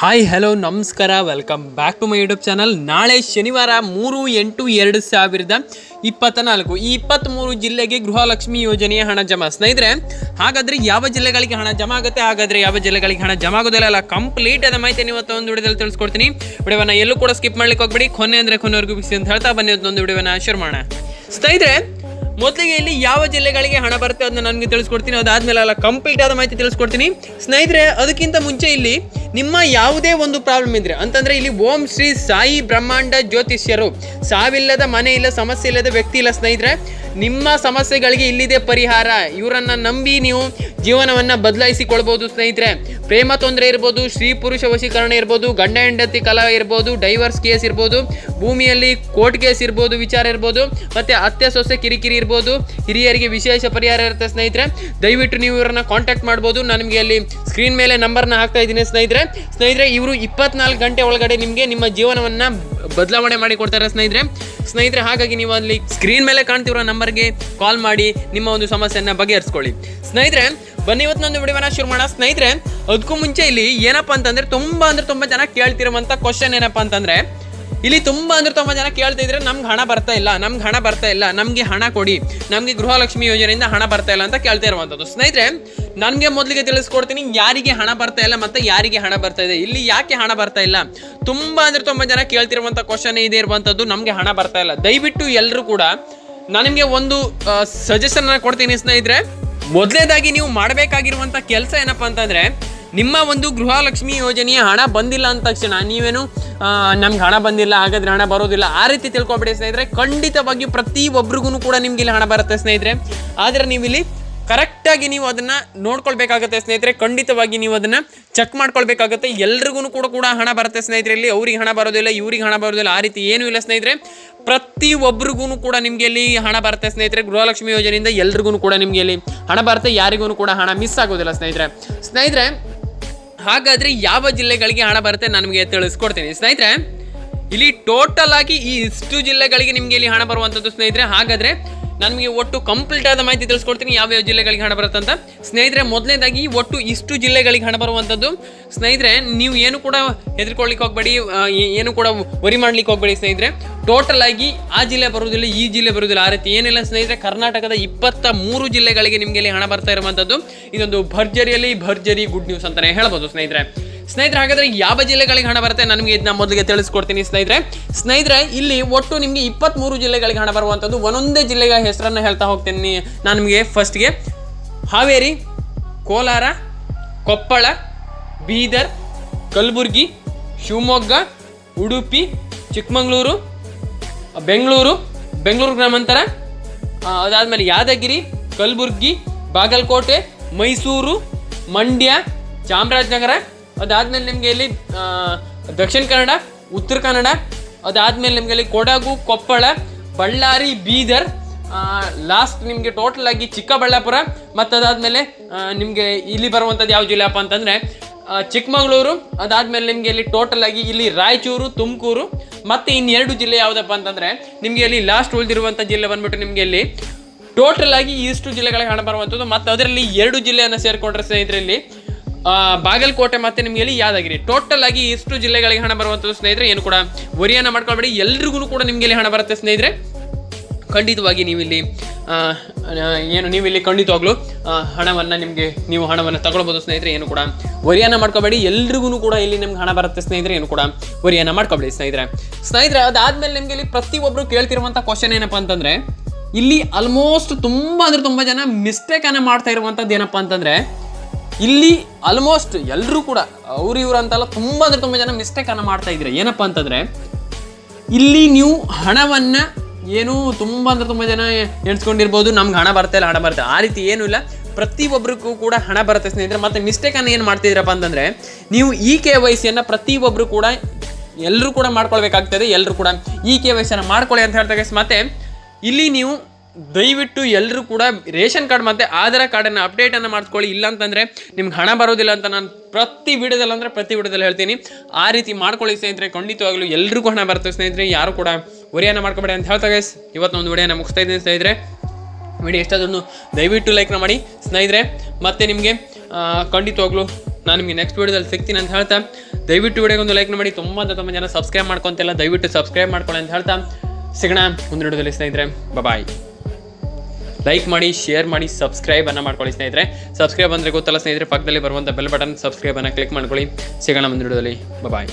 Hi hello ನಮಸ್ಕಾರ welcome back to my YouTube channel ನಾಳೆ ಶನಿವಾರ ಮೂರು, ಎಂಟು, ಎರಡು ಸಾವಿರದ ಇಪ್ಪತ್ತ ನಾಲ್ಕು ಈ ಇಪ್ಪತ್ತ್ಮೂರು ಜಿಲ್ಲೆಗೆ ಗೃಹಲಕ್ಷ್ಮಿ ಯೋಜನೆಯ ಹಣ ಜಮಾ. ಸ್ನೇಹಿತರೆ, ಹಾಗಾದರೆ ಯಾವ ಜಿಲ್ಲೆಗಳಿಗೆ ಹಣ ಜಮಾ ಆಗುತ್ತೆ? ಹಾಗಾದರೆ ಯಾವ ಜಿಲ್ಲೆಗಳಿಗೆ ಹಣ ಜಮಾ ಆಗೋದಿಲ್ಲ ಅಲ್ಲ ಕಂಪ್ಲೀಟ್ ಆದ ಮಾಹಿತಿ ಇವತ್ತು ಒಂದು ವಿಡಿಯೋದಲ್ಲಿ ತಿಳಿಸ್ಕೊಡ್ತೀನಿ. ವಿಡಿಯೋವನ್ನು ಎಲ್ಲೂ ಕೂಡ ಸ್ಕಿಪ್ ಮಾಡ್ಲಿಕ್ಕೆ ಹೋಗ್ಬೇಡಿ. ಕೊನೆ ಅಂದರೆ ಕೊನೆವರೆಗೂ ಬಿಸಿ ಅಂತ ಹೇಳ್ತಾ ಬನ್ನಿ ಒಂದು ವಿಡಿಯೋವನ್ನ ಶೇರ್ ಮಾಡೋಣ. ಸ್ನೇಹಿತರೆ, ಮೊದಲಿಗೆ ಇಲ್ಲಿ ಯಾವ ಜಿಲ್ಲೆಗಳಿಗೆ ಹಣ ಬರುತ್ತೆ ಅದನ್ನ ನನಗೆ ತಿಳಿಸ್ಕೊಡ್ತೀನಿ. ಅದಾದ್ಮೇಲೆ ಅಲ್ಲ ಕಂಪ್ಲೀಟ್ ಆದ ಮಾಹಿತಿ ತಿಳಿಸ್ಕೊಡ್ತೀನಿ. ಸ್ನೇಹಿತರೆ, ಅದಕ್ಕಿಂತ ಮುಂಚೆ ಇಲ್ಲಿ ನಿಮ್ಮ ಯಾವುದೇ ಒಂದು ಪ್ರಾಬ್ಲಮ್ ಇದ್ರೆ, ಅಂತಂದ್ರೆ ಇಲ್ಲಿ ಓಂ ಶ್ರೀ ಸಾಯಿ ಬ್ರಹ್ಮಾಂಡ ಜ್ಯೋತಿಷ್ಯರು, ಸಾವಿಲ್ಲದ ಮನೆ ಇಲ್ಲ, ಸಮಸ್ಯೆ ಇಲ್ಲದ ವ್ಯಕ್ತಿ ಇಲ್ಲ ಸ್ನೇಹಿತರೆ, ನಿಮ್ಮ ಸಮಸ್ಯೆಗಳಿಗೆ ಇಲ್ಲಿದೆ ಪರಿಹಾರ. ಇವರನ್ನ ನಂಬಿ ನೀವು ಜೀವನವನ್ನ ಬದಲಾಯಿಸಿಕೊಳ್ಬಹುದು ಸ್ನೇಹಿತರೆ. ಪ್ರೇಮ ತೊಂದರೆ ಇರ್ಬೋದು, ಸ್ತ್ರೀ ಪುರುಷ ವಶೀಕರಣ ಇರ್ಬೋದು, ಗಂಡ, ಹೆಂಡತಿ, ಕಲಾ ಇರ್ಬೋದು ಡೈವರ್ಸ್ ಕೇಸ್ ಇರ್ಬೋದು, ಭೂಮಿಯಲ್ಲಿ ಕೋರ್ಟ್ ಕೇಸ್ ಇರ್ಬೋದು, ವಿಚಾರ ಇರ್ಬೋದು, ಮತ್ತೆ ಅತ್ತೆ, ಸೊಸೆ, ಕಿರಿಕಿರಿ ಇರ್ಬೋದು, ಹಿರಿಯರಿಗೆ ವಿಶೇಷ ಪರಿಹಾರ ಇರುತ್ತೆ ಸ್ನೇಹಿತರೆ. ದಯವಿಟ್ಟು ನೀವು ಇವರನ್ನ ಕಾಂಟ್ಯಾಕ್ಟ್ ಮಾಡ್ಬೋದು. ನಾನು ನಿಮಗೆ ಅಲ್ಲಿ ಸ್ಕ್ರೀನ್ ಮೇಲೆ ನಂಬರ್ನ ಹಾಕ್ತಾ ಇದ್ದೀನಿ ಸ್ನೇಹಿತರೆ. ಸ್ನೇಹಿತರೆ ಇವರು ಇಪ್ಪತ್ನಾಲ್ಕು ಗಂಟೆ ಒಳಗಡೆ ನಿಮಗೆ ನಿಮ್ಮ ಜೀವನವನ್ನ ಬದಲಾವಣೆ ಮಾಡಿ ಕೊಡ್ತಾರೆ ಸ್ನೇಹಿತರೆ. ಸ್ನೇಹಿತರೆ, ಹಾಗಾಗಿ ನೀವು ಅಲ್ಲಿ ಸ್ಕ್ರೀನ್ ಮೇಲೆ ಕಾಣ್ತಿರೋ ನಂಬರ್ಗೆ ಕಾಲ್ ಮಾಡಿ ನಿಮ್ಮ ಒಂದು ಸಮಸ್ಯೆಯನ್ನು ಬಗೆಹರಿಸ್ಕೊಳ್ಳಿ. ಸ್ನೇಹಿತರೆ, ಬನ್ನಿ ಇವತ್ತಿನೊಂದು ವಿಡಿಯೋನ ಶುರು ಮಾಡೋಣ. ಸ್ನೇಹಿತರೆ ಅದಕ್ಕೂ ಮುಂಚೆ ಇಲ್ಲಿ ಏನಪ್ಪಾ ಅಂತಂದ್ರೆ ತುಂಬಾ ಅಂದರೆ ತುಂಬಾ ಜನ ಕೇಳ್ತಿರುವಂಥ ಕ್ವಶನ್ ಏನಪ್ಪಾ ಅಂತಂದ್ರೆ ಇಲ್ಲಿ ತುಂಬಾ ಅಂದ್ರೆ ತುಂಬಾ ಜನ ಕೇಳ್ತಾ ಇದ್ರೆ, ನಮ್ಗೆ ಹಣ ಬರ್ತಾ ಇಲ್ಲ, ನಮ್ಗೆ ಹಣ ಬರ್ತಾ ಇಲ್ಲ, ನಮ್ಗೆ ಹಣ ಕೊಡಿ, ನಮ್ಗೆ ಗೃಹಲಕ್ಷ್ಮಿ ಯೋಜನೆಯಿಂದ ಹಣ ಬರ್ತಾ ಇಲ್ಲ ಅಂತ ಕೇಳ್ತಾ ಇರುವಂತದ್ದು. ಸ್ನೇಹಿತರೆ, ನನಗೆ ಮೊದಲಿಗೆ ತಿಳಿಸ್ಕೊಡ್ತೀನಿ, ಯಾರಿಗೆ ಹಣ ಬರ್ತಾ ಇಲ್ಲ ಮತ್ತೆ ಯಾರಿಗೆ ಹಣ ಬರ್ತಾ ಇದೆ. ಇಲ್ಲಿ ಯಾಕೆ ಹಣ ಬರ್ತಾ ಇಲ್ಲ? ತುಂಬಾ ಅಂದ್ರೆ ತುಂಬಾ ಜನ ಕೇಳ್ತಿರುವಂತ ಕ್ವಶನ್ ಇದೆ ಇರುವಂತದ್ದು, ನಮ್ಗೆ ಹಣ ಬರ್ತಾ ಇಲ್ಲ. ದಯವಿಟ್ಟು ಎಲ್ಲರೂ ಕೂಡ ನನಗೆ ಒಂದು ಸಜೆಷನ್ ಕೊಡ್ತೀನಿ ಸ್ನೇಹಿತರೆ. ಮೊದಲನೇದಾಗಿ ನೀವು ಮಾಡಬೇಕಾಗಿರುವಂತ ಕೆಲಸ ಏನಪ್ಪಾ ಅಂತಂದ್ರೆ ನಿಮ್ಮ ಒಂದು ಗೃಹಲಕ್ಷ್ಮಿ ಯೋಜನೆಯ ಹಣ ಬಂದಿಲ್ಲ ಅಂದ ತಕ್ಷಣ ನೀವೇನು ನಮ್ಗೆ ಹಣ ಬಂದಿಲ್ಲ, ಹಾಗಾದ್ರೆ ಹಣ ಬರೋದಿಲ್ಲ, ಆ ರೀತಿ ತಿಳ್ಕೊಬೇಡಿ ಸ್ನೇಹಿತರೆ. ಖಂಡಿತವಾಗಿಯೂ ಪ್ರತಿ ಒಬ್ರಿಗೂ ಕೂಡ ನಿಮ್ಗೆ ಇಲ್ಲಿ ಹಣ ಬರುತ್ತೆ ಸ್ನೇಹಿತರೆ. ಆದರೆ ನೀವು ಇಲ್ಲಿ ಕರೆಕ್ಟಾಗಿ ನೀವು ಅದನ್ನ ನೋಡ್ಕೊಳ್ಬೇಕಾಗತ್ತೆ ಸ್ನೇಹಿತರೆ. ಖಂಡಿತವಾಗಿ ನೀವು ಅದನ್ನ ಚೆಕ್ ಮಾಡ್ಕೊಳ್ಬೇಕಾಗತ್ತೆ. ಎಲ್ರಿಗೂ ಕೂಡ ಕೂಡ ಹಣ ಬರುತ್ತೆ ಸ್ನೇಹಿತರೆ. ಇಲ್ಲಿ ಅವ್ರಿಗೆ ಹಣ ಬರೋದಿಲ್ಲ, ಇವ್ರಿಗೆ ಹಣ ಬರೋದಿಲ್ಲ, ಆ ರೀತಿ ಏನೂ ಇಲ್ಲ ಸ್ನೇಹಿತರೆ. ಪ್ರತಿ ಒಬ್ರಿಗೂ ಕೂಡ ನಿಮಗೆ ಇಲ್ಲಿ ಹಣ ಬರುತ್ತೆ ಸ್ನೇಹಿತರೆ. ಗೃಹಲಕ್ಷ್ಮಿ ಯೋಜನೆಯಿಂದ ಎಲ್ರಿಗೂ ಕೂಡ ನಿಮಗೆ ಇಲ್ಲಿ ಹಣ ಬರುತ್ತೆ. ಯಾರಿಗೂ ಕೂಡ ಹಣ ಮಿಸ್ ಆಗೋದಿಲ್ಲ ಸ್ನೇಹಿತರೆ. ಸ್ನೇಹಿತರೆ ಹಾಗಾದ್ರೆ ಯಾವ ಜಿಲ್ಲೆಗಳಿಗೆ ಹಣ ಬರುತ್ತೆ ನನಗೆ ತಿಳಿಸ್ಕೊಡ್ತೀನಿ. ಸ್ನೇಹಿತರೆ, ಇಲ್ಲಿ ಟೋಟಲ್ ಆಗಿ ಈ ಇಷ್ಟು ಜಿಲ್ಲೆಗಳಿಗೆ ನಿಮಗೆ ಇಲ್ಲಿ ಹಣ ಬರುವಂಥದ್ದು ಸ್ನೇಹಿತರೆ, ಹಾಗಾದ್ರೆ ನಿಮಗೆ ಒಟ್ಟು ಕಂಪ್ಲೀಟ್ ಆದ ಮಾಹಿತಿ ತಿಳಿಸ್ಕೊಡ್ತೀನಿ ಯಾವ್ಯಾವ ಜಿಲ್ಲೆಗಳಿಗೆ ಹಣ ಬರುತ್ತಂತ. ಸ್ನೇಹಿತರೆ, ಮೊದಲನೇದಾಗಿ ಒಟ್ಟು ಇಷ್ಟು ಜಿಲ್ಲೆಗಳಿಗೆ ಹಣ ಬರುವಂಥದ್ದು ಸ್ನೇಹಿತರೆ, ನೀವು ಏನು ಕೂಡ ಹೆದರ್ಕೊಳ್ಳಿಕ್ಕೆ ಹೋಗ್ಬೇಡಿ ಏನು ಕೂಡ ವರಿ ಮಾಡ್ಲಿಕ್ಕೆ ಹೋಗ್ಬೇಡಿ ಸ್ನೇಹಿತರೆ. ಟೋಟಲ್ ಆಗಿ ಆ ಜಿಲ್ಲೆ ಬರುವುದಿಲ್ಲ, ಈ ಜಿಲ್ಲೆ ಬರುವುದಿಲ್ಲ. ಆ ರೀತಿ ಏನಿಲ್ಲ ಸ್ನೇಹಿತರೆ, ಕರ್ನಾಟಕದ ಇಪ್ಪತ್ತ ಮೂರು ಜಿಲ್ಲೆಗಳಿಗೆ ನಿಮಗೆ ಇಲ್ಲಿ ಹಣ ಬರ್ತಾ ಇರುವಂಥದ್ದು ಇದೊಂದು ಭರ್ಜರಿಯಲ್ಲಿ ಭರ್ಜರಿ ಗುಡ್ ನ್ಯೂಸ್ ಅಂತಾನೆ ಹೇಳ್ಬೋದು ಸ್ನೇಹಿತರೆ. ಸ್ನೇಹಿತರೆ, ಹಾಗಾದ್ರೆ ಯಾವ ಜಿಲ್ಲೆಗಳಿಗೆ ಹಣ ಬರುತ್ತೆ ನನಗೆ ಇದನ್ನ ಮೊದಲಿಗೆ ತಿಳಿಸ್ಕೊಡ್ತೀನಿ ಸ್ನೇಹಿತರೆ. ಸ್ನೇಹಿತರೆ, ಇಲ್ಲಿ ಒಟ್ಟು ನಿಮಗೆ ಇಪ್ಪತ್ತ್ಮೂರು ಜಿಲ್ಲೆಗಳಿಗೆ ಹಣ ಬರುವಂಥದ್ದು ಒಂದೊಂದೇ ಜಿಲ್ಲೆಯ ಹೆಸರನ್ನು ಹೇಳ್ತಾ ಹೋಗ್ತೀನಿ ನಾನು ನಿಮಗೆ ಫಸ್ಟ್ಗೆ ಹಾವೇರಿ, ಕೋಲಾರ, ಕೊಪ್ಪಳ, ಬೀದರ್, ಕಲಬುರ್ಗಿ, ಶಿವಮೊಗ್ಗ, ಉಡುಪಿ, ಚಿಕ್ಕಮಗಳೂರು, ಬೆಂಗಳೂರು ಬೆಂಗಳೂರು ಗ್ರಾಮಾಂತರ ಅದಾದಮೇಲೆ ಯಾದಗಿರಿ, ಕಲಬುರ್ಗಿ, ಬಾಗಲಕೋಟೆ, ಮೈಸೂರು, ಮಂಡ್ಯ, ಚಾಮರಾಜನಗರ ಅದಾದ್ಮೇಲೆ ನಿಮಗೆ ಇಲ್ಲಿ ದಕ್ಷಿಣ ಕನ್ನಡ ಉತ್ತರ ಕನ್ನಡ ಅದಾದ್ಮೇಲೆ ನಿಮಗೆ ಇಲ್ಲಿ ಕೊಡಗು ಕೊಪ್ಪಳ ಬಳ್ಳಾರಿ ಬೀದರ್ ಲಾಸ್ಟ್ ನಿಮಗೆ ಟೋಟಲ್ ಆಗಿ ಚಿಕ್ಕಬಳ್ಳಾಪುರ ಮತ್ತು ಅದಾದಮೇಲೆ ನಿಮಗೆ ಇಲ್ಲಿ ಬರುವಂಥದ್ದು ಯಾವ ಜಿಲ್ಲೆಪ್ಪ ಅಂತಂದರೆ ಚಿಕ್ಕಮಗಳೂರು ಅದಾದಮೇಲೆ ನಿಮಗೆ ಇಲ್ಲಿ ಟೋಟಲ್ ಆಗಿ ಇಲ್ಲಿ ರಾಯಚೂರು ತುಮಕೂರು ಮತ್ತೆ ಇನ್ನೆರಡು ಜಿಲ್ಲೆ ಯಾವುದಪ್ಪ ಅಂತಂದ್ರೆ ನಿಮಗೆ ಇಲ್ಲಿ ಲಾಸ್ಟ್ ಉಳಿದಿರುವಂಥ ಜಿಲ್ಲೆ ಬಂದ್ಬಿಟ್ಟು ನಿಮಗೆ ಇಲ್ಲಿ ಟೋಟಲ್ ಆಗಿ ಇಷ್ಟು ಜಿಲ್ಲೆಗಳಿಗೆ ಹಣ ಬರುವಂಥದ್ದು ಮತ್ತು ಅದರಲ್ಲಿ ಎರಡು ಜಿಲ್ಲೆಯನ್ನು ಸೇರಿಕೊಂಡ್ರೆ ಸ್ನೇಹಿತರೆ ಇಲ್ಲಿ ಆ, ಬಾಗಲಕೋಟೆ ಮತ್ತೆ ನಿಮಗೆ ಇಲ್ಲಿ ಯಾದಗಿರಿ ಟೋಟಲ್ ಆಗಿ ಇಷ್ಟು ಜಿಲ್ಲೆಗಳಿಗೆ ಹಣ ಬರುವಂಥದ್ದು ಸ್ನೇಹಿತರೆ, ಏನು ಕೂಡ ವರಿಯನ್ನು ಮಾಡ್ಕೊಳ್ಬೇಡಿ. ಎಲ್ರಿಗೂ ಕೂಡ ನಿಮ್ಗೆ ಇಲ್ಲಿ ಹಣ ಬರುತ್ತೆ ಸ್ನೇಹಿತರೆ. ಖಂಡಿತವಾಗಿ ನೀವಿಲ್ಲಿ ಏನು ನೀವು ಇಲ್ಲಿ ಖಂಡಿತವಾಗ್ಲೂ ಹಣವನ್ನು ನಿಮಗೆ, ನೀವು ಹಣವನ್ನು ತಗೊಳ್ಬೋದು ಸ್ನೇಹಿತರೆ, ಏನು ಕೂಡ ವರಿಯಾನ ಮಾಡ್ಕೋಬೇಡಿ ಎಲ್ರಿಗೂ ಕೂಡ ಇಲ್ಲಿ ನಿಮ್ಗೆ ಹಣ ಬರುತ್ತೆ ಸ್ನೇಹಿತರೆ, ಏನು ಕೂಡ ವರಿಯನ್ನ ಮಾಡ್ಕೋಬೇಡಿ ಸ್ನೇಹಿತರೆ. ಸ್ನೇಹಿತರೆ, ಅದಾದ್ಮೇಲೆ ನಿಮಗೆ ಇಲ್ಲಿ ಪ್ರತಿಯೊಬ್ಬರು ಕೇಳ್ತಿರುವಂಥ ಕ್ವಶನ್ ಏನಪ್ಪ ಅಂತಂದರೆ, ಇಲ್ಲಿ ಆಲ್ಮೋಸ್ಟ್ ತುಂಬ ಅಂದರೆ ತುಂಬ ಜನ ಮಿಸ್ಟೇಕನ್ನು ಮಾಡ್ತಾ ಇರುವಂಥದ್ದು ಏನಪ್ಪ ಅಂತಂದ್ರೆ ಇಲ್ಲಿ ಆಲ್ಮೋಸ್ಟ್ ಎಲ್ಲರೂ ಕೂಡ, ಅವ್ರು ಇವ್ರು ಅಂತಲ್ಲ ತುಂಬ ಅಂದರೆ ತುಂಬ ಜನ ಮಿಸ್ಟೇಕ್ ಅನ್ನು ಮಾಡ್ತಾ ಇದ್ರೆ. ಏನಪ್ಪ ಅಂತಂದರೆ, ಇಲ್ಲಿ ನೀವು ಹಣವನ್ನು ಏನು ತುಂಬ ಅಂದರೆ ತುಂಬ ಜನ ಎಣಿಸ್ಕೊಂಡಿರ್ಬೋದು, ನಮ್ಗೆ ಹಣ ಬರ್ತಾ ಇಲ್ಲ ಹಣ ಬರ್ತಾ ಆ ರೀತಿ ಏನೂ ಇಲ್ಲ. ಪ್ರತಿಯೊಬ್ಬರಿಗೂ ಕೂಡ ಹಣ ಬರುತ್ತೆ ಸ್ನೇಹಿತರೆ. ಮತ್ತೆ ಮಿಸ್ಟೇಕನ್ನು ಏನು ಮಾಡ್ತಿದ್ದೀರಪ್ಪ ಅಂತಂದರೆ, ನೀವು ಈ ಕೆ ವೈ ಸಿಯನ್ನು ಪ್ರತಿಯೊಬ್ಬರು ಕೂಡ ಎಲ್ಲರೂ ಕೂಡ ಮಾಡ್ಕೊಳ್ಬೇಕಾಗ್ತದೆ ಎಲ್ಲರೂ ಕೂಡ ಈ ಕೆ ವೈ ಸಿಯನ್ನು ಮಾಡ್ಕೊಳ್ಳಿ ಅಂತ ಹೇಳ್ತಾರೆ ಮತ್ತೆ, ಇಲ್ಲಿ ನೀವು ದಯವಿಟ್ಟು ಎಲ್ಲರೂ ಕೂಡ ರೇಷನ್ ಕಾರ್ಡ್ ಮತ್ತು ಆಧಾರ್ ಕಾರ್ಡನ್ನು ಅಪ್ಡೇಟನ್ನು ಮಾಡ್ಕೊಳ್ಳಿ ಇಲ್ಲ ಅಂತಂದರೆ ನಿಮ್ಗೆ ಹಣ ಬರೋದಿಲ್ಲ ಅಂತ ನಾನು ಪ್ರತಿ ವಿಡಿಯೋದಲ್ಲಿ ಅಂದರೆ ಪ್ರತಿ ವಿಡಿಯೋದಲ್ಲಿ ಹೇಳ್ತೀನಿ. ಆ ರೀತಿ ಮಾಡ್ಕೊಳ್ಳಿ ಸ್ನೇಹಿತರೆ. ಖಂಡಿತವಾಗ್ಲೂ ಎಲ್ರಿಗೂ ಹಣ ಬರ್ತದೆ ಸ್ನೇಹಿತರೆ. ಯಾರು ಕೂಡ ಒರಿಯನ್ನು ಮಾಡ್ಕೊಬೇಡಿ ಅಂತ ಹೇಳ್ತಾ ಗೈಸ್ ಇವತ್ತೊಂದು ವಿಡಿಯೋನ ಮುಗಿಸ್ತಾ ಇದ್ದೀನಿ ಸ್ನೇಹಿತರೆ. ವಿಡಿಯೋ ಎಷ್ಟಾದ್ರೂ ದಯವಿಟ್ಟು ಲೈಕ್ನ ಮಾಡಿ. ಸ್ನೇಹಿತರೆ, ಮತ್ತು ನಿಮಗೆ ಖಂಡಿತವಾಗ್ಲೂ ನಾನು ನಿಮಗೆ ನೆಕ್ಸ್ಟ್ ವಿಡಿಯೋದಲ್ಲಿ ಸಿಗ್ತೀನಿ ಅಂತ ಹೇಳ್ತಾ. ದಯವಿಟ್ಟು ವಿಡಿಯೋಗೆ ಒಂದು ಲೈಕ್ ಮಾಡಿ. ತುಂಬ ತುಂಬ ಜನ ಸಬ್ಸ್ಕ್ರೈಬ್ ಮಾಡ್ಕೊತಿಲ್ಲ. ದಯವಿಟ್ಟು ಸಬ್ಸ್ಕ್ರೈಬ್ ಮಾಡ್ಕೊಳ್ಳಿ ಅಂತ ಹೇಳ್ತಾ. ಸಿಗೋಣ ಮುಂದಿನ ವಿಡಿಯೋದಲ್ಲಿ ಸ್ನೇಹಿತರೆ. ಬಾಯ್ ಲೈಕ್ ಮಾಡಿ ಶೇರ್ ಮಾಡಿ ಸಬ್ಸ್ಕ್ರೈಬ್ ಅನ್ನ ಮಾಡ್ಕೊಳ್ಳಿ ಸ್ನೇಹಿತರೆ. ಸಬ್ಸ್ಕ್ರೈಬ್ ಅಂದರೆ ಗೊತ್ತಲ್ಲ ಸ್ನೇಹಿತರೆ, ಪಕ್ಕದಲ್ಲಿ ಬರುವಂಥ ಬೆಲ್ ಬಟನ್ ಸಬ್ಸ್ಕ್ರೈಬ್ ಅನ್ನ ಕ್ಲಿಕ್ ಮಾಡ್ಕೊಳ್ಳಿ. ಸಿಗೋಣ ಮುಂದಿನ ವಿಡಿಯೋದಲ್ಲಿ. ಬಾಯ್